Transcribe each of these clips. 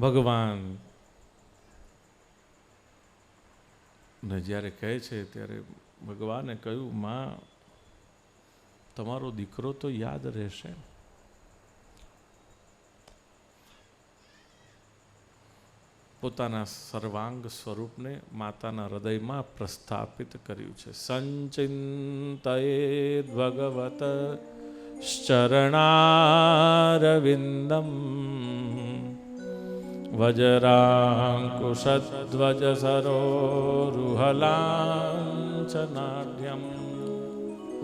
ભગવાન. ને જ્યારે કહે છે, ત્યારે ભગવાને કહ્યું, માં, તમારો દીકરો તો યાદ રહેશે. પોતાના સર્વાંગ સ્વરૂપને માતાના હૃદયમાં પ્રસ્થાપિત કર્યું છે. સંચિંતયે ભગવત શરણારવિંદમ વજરાંકુશધ્વજ સરોરુહલાંચનાઢ્યમ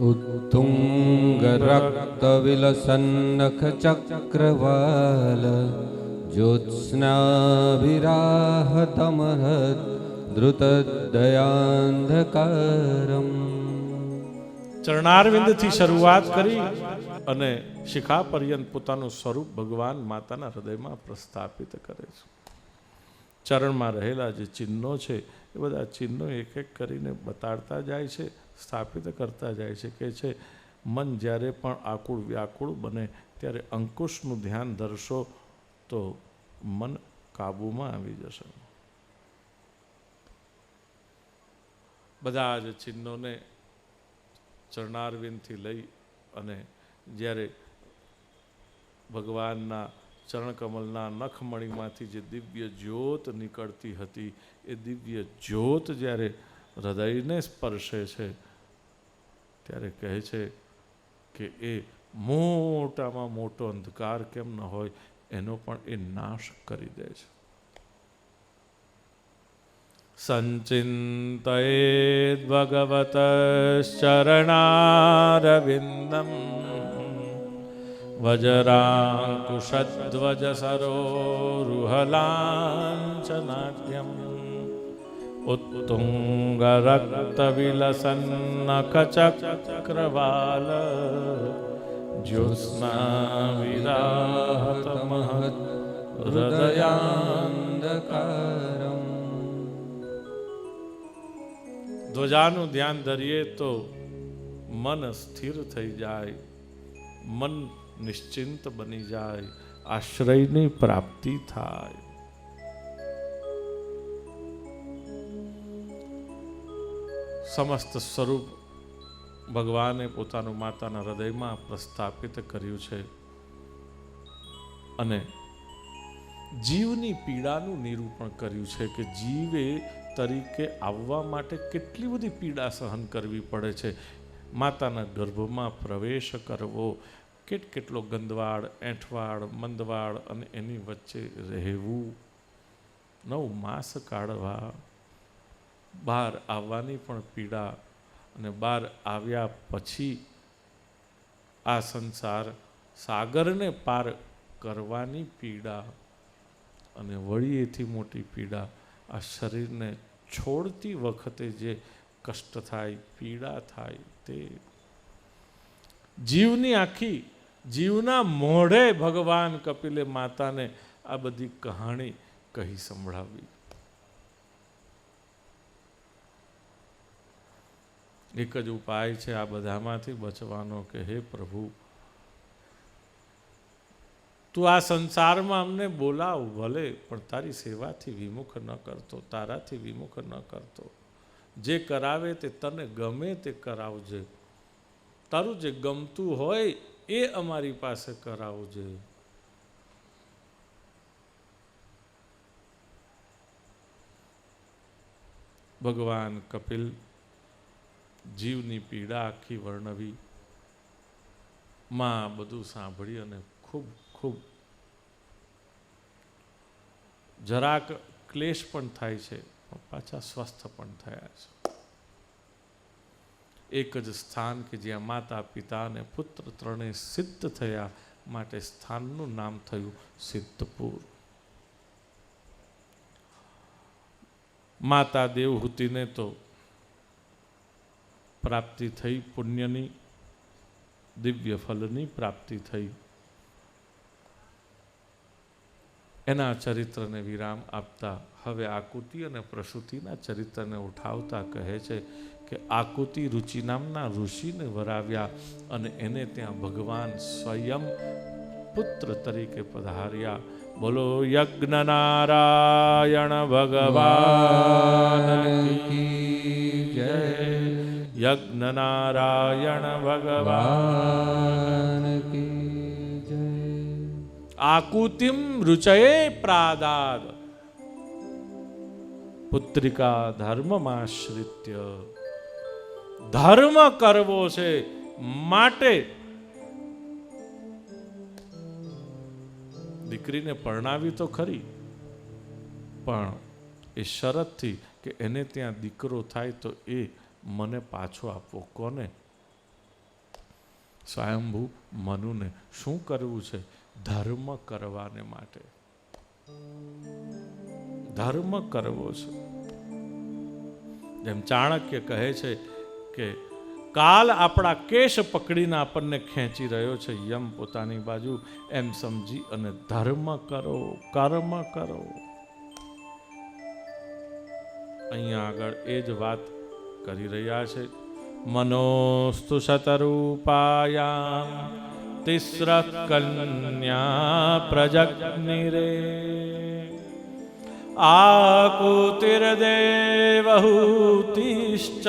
उत्तुङ्गरक्तविलसन्नखचक्रवाल ज्योत्स्नाभिराहतमहद् द्रुतदयान्धकारम् ચરણારવિંદથી શરૂઆત કરી અને શિખા પર્યંત પોતાનું સ્વરૂપ ભગવાન માતાના હૃદયમાં પ્રસ્થાપિત કરે છે. ચરણમાં રહેલા જે ચિહ્નો છે, એ બધા ચિહ્નો એક એક કરીને બતાડતા જાય છે, સ્થાપિત કરતા જાય છે કે છે, મન જ્યારે પણ આકુળ વ્યાકુળ બને, ત્યારે અંકુશનું ધ્યાન ધરશો તો મન કાબૂમાં આવી જશે. બધા જ ચિહ્નોને ચરણારવિંદથી લઈ અને જ્યારે ભગવાનના ચરણકમલના નખમણીમાંથી જે દિવ્ય જ્યોત નીકળતી હતી, એ દિવ્ય જ્યોત જ્યારે હૃદયને સ્પર્શે છે, ત્યારે કહે છે કે એ મોટામાં મોટો અંધકાર કેમ ન હોય, એનો પણ એ નાશ કરી દે છે. સંચિંતયે ભગવત ચરણારવિંદમ वजराङ्कुशध्वजसरोरुहलाञ्चनाट्यम् उत्तुङ्गरक्तविलसन्नखचक्रवाल ज्योत्स्नाविराहतमहत् हृदयान्धकारम् ધ્વજાનું ધ્યાન ધરીએ તો મન સ્થિર થઈ જાય મન નિશ્ચિંત બની જાય, આશ્રયની પ્રાપ્તિ થાય. સમસ્ત સ્વરૂપ ભગવાને પોતાનું માતાના હૃદયમાં પ્રસ્થાપિત કર્યું છે અને જીવની પીડાનું નિરૂપણ કર્યું છે કે જીવે તરીકે આવવા માટે કેટલી બધી પીડા સહન કરવી પડે છે. માતાના ગર્ભમાં પ્રવેશ કરવો કેટ કેટલો ગંદવાડ એંઠવાડ મંદવાડ અને એની વચ્ચે રહેવું. નવ માસ કાઢવા. બહાર આવવાની પણ પીડા અને બહાર આવ્યા પછી આ સંસાર સાગરને પાર કરવાની પીડા અને વળી એથી મોટી પીડા. આ શરીરને છોડતી વખતે જે કષ્ટ થાય, પીડા થાય તે. જીવની આખી જીવના મોઢે ભગવાન કપિલે માતાને આ બધી કહાણી કહી સંભળાવી. એક જ ઉપાય છે આ બધામાંથી બચવાનો કે, હે પ્રભુ, તું આ સંસારમાં અમને બોલાવ ભલે, પણ તારી સેવાથી વિમુખ ન કરતો, તારાથી વિમુખ ન કરતો. જે કરાવે તે તને ગમે તે કરાવજે. તારું જે ગમતું હોય એ અમારી પાસે કરાવવું જોઈએ. ભગવાન કપિલ જીવની પીડા આખી વર્ણવી, માં બધું સાંભળી અને ખૂબ ખૂબ જરાક ક્લેશ પણ થાય છે પાછા સ્વસ્થ પણ થયા છે. એક જ સ્થાન કે જ્યાં માતા, પિતા અને પુત્ર ત્રણેય સિદ્ધ થયા માટે સ્થાનનું નામ થયું સિદ્ધપુર. માતા દેવહૂતિને તો પ્રાપ્તિ થઈ પુણ્યની, દિવ્ય ફલની પ્રાપ્તિ થઈ. એના ચરિત્રને વિરામ આપતા હવે આકુતિ અને પ્રસૂતિના ચરિત્રને ઉઠાવતા કહે છે કે આકુતિ રુચિ નામના ઋષિને વરાવ્યા અને એને ત્યાં ભગવાન સ્વયં પુત્ર તરીકે પધાર્યા. બોલો, યજ્ઞ નારાયણ ભગવાન જય. યજ્ઞ નારાયણ ભગવાન કી આકુતિમ રુચયે પ્રાદાદ પુત્રિકા ધર્મમાશ્રિત્ય ધર્મ કરવો છે માટે દીકરીને પરણાવી તો ખરી, પણ એ શરતથી કે એને ત્યાં દીકરો થાય તો એ મને પાછો આપવો. કોને? સ્વયંભૂ મનુને શું કરવું છે? ધર્મ કરવાને માટે. ધર્મ કરવો છે. જેમ ચાણક્ય કહે છે કે, કાલ આપણા કેશ પકડીને આપણને ખેંચી રહ્યો છે. યમ પોતાની બાજુ, એમ સમજી અને ધર્મ કરો, કર્મ કરો. અહીંયા આગળ એ જ વાત કરી રહ્યા છે. મનોસ્તુ શતરૂપાયામ तिस्रः कन्या प्रजग्निरे। आकुतिर्देवहूतिश्च।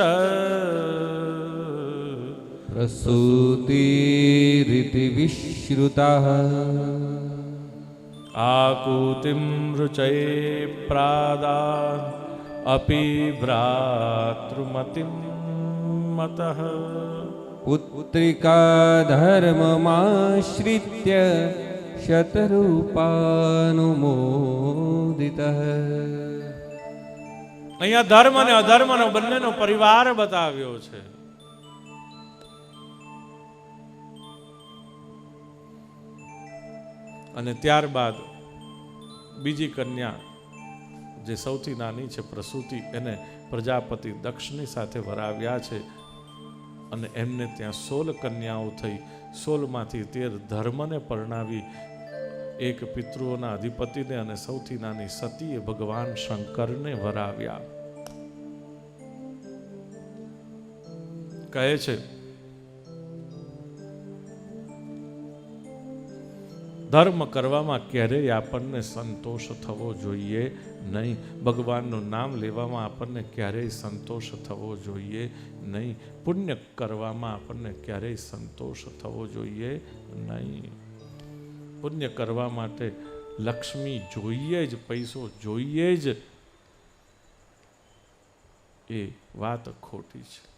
प्रसूतिरिति विश्रुतः आकुतिं रुचये प्रादा अपि भ्रातृमतिं मतः। પુત્રિકા ધર્મમાશ્રિત્ય શતરૂપાનુમોદિત અહીંયા ધર્મ અને અધર્મનો બંનેનો પરિવાર બતાવ્યો છે. અને ત્યારબાદ બીજી કન્યા, જે સૌથી નાની છે, પ્રસૂતિ એને પ્રજાપતિ દક્ષની સાથે વરાવ્યા છે. અને એમને ત્યાં સોળ કન્યાઓ થઈ સોળમાંથી તેર ધર્મને પરણાવી, એક પિતૃઓના અધિપતિને અને સૌથી નાની સતીએ ભગવાન શંકરને વરાવ્યા. કહે છે ધર્મ કરવામાં ક્યારેય આપણને સંતોષ થવો જોઈએ નહીં. ભગવાનનું નામ લેવામાં આપણને ક્યારેય સંતોષ થવો જોઈએ નહીં. પુણ્ય કરવામાં આપણને ક્યારેય સંતોષ થવો જોઈએ નહીં. પુણ્ય કરવા માટે લક્ષ્મી જોઈએ જ, પૈસો જોઈએ જ. એ વાત ખોટી છે.